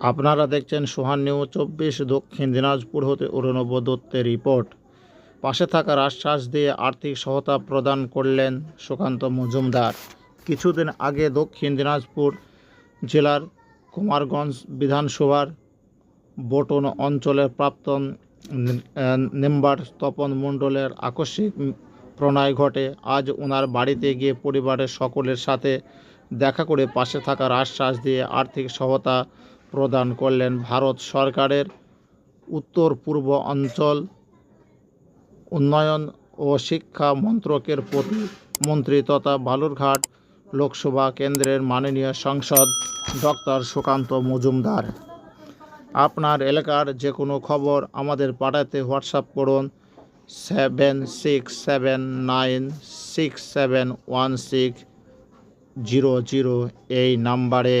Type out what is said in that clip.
আপনারা দেখছেন সোহান নিউজ চব্বিশ দক্ষিণ দিনাজপুর হতে অরুণব দত্তের রিপোর্ট। পাশে থাকার আশ্বাস দিয়ে আর্থিক সহায়তা প্রদান করলেন সুকান্ত মজুমদার। কিছুদিন আগে দক্ষিণ দিনাজপুর জেলার কুমারগঞ্জ বিধানসভার বটন অঞ্চলের প্রাক্তন নি- আহ, মেম্বার তপন মণ্ডলের আকস্মিক প্রণয় ঘটে। আজ ওনার বাড়িতে গিয়ে পরিবারের সকলের সাথে দেখা করে পাশে থাকার আশ্বাস দিয়ে আর্থিক সহায়তা প্রদান করলেন ভারত সরকারের উত্তর পূর্ব অঞ্চল উন্নয়ন ও শিক্ষা মন্ত্রকের প্রতিমন্ত্রী তথা বালুরঘাট লোকসভা কেন্দ্রের মাননীয় সাংসদ ডক্টর সুকান্ত মজুমদার। আপনার এলাকার যে কোনো খবর আমাদের পাঠাতে হোয়াটসঅ্যাপ করুন seven six seven nine six seven one six zero zero এই নাম্বারে।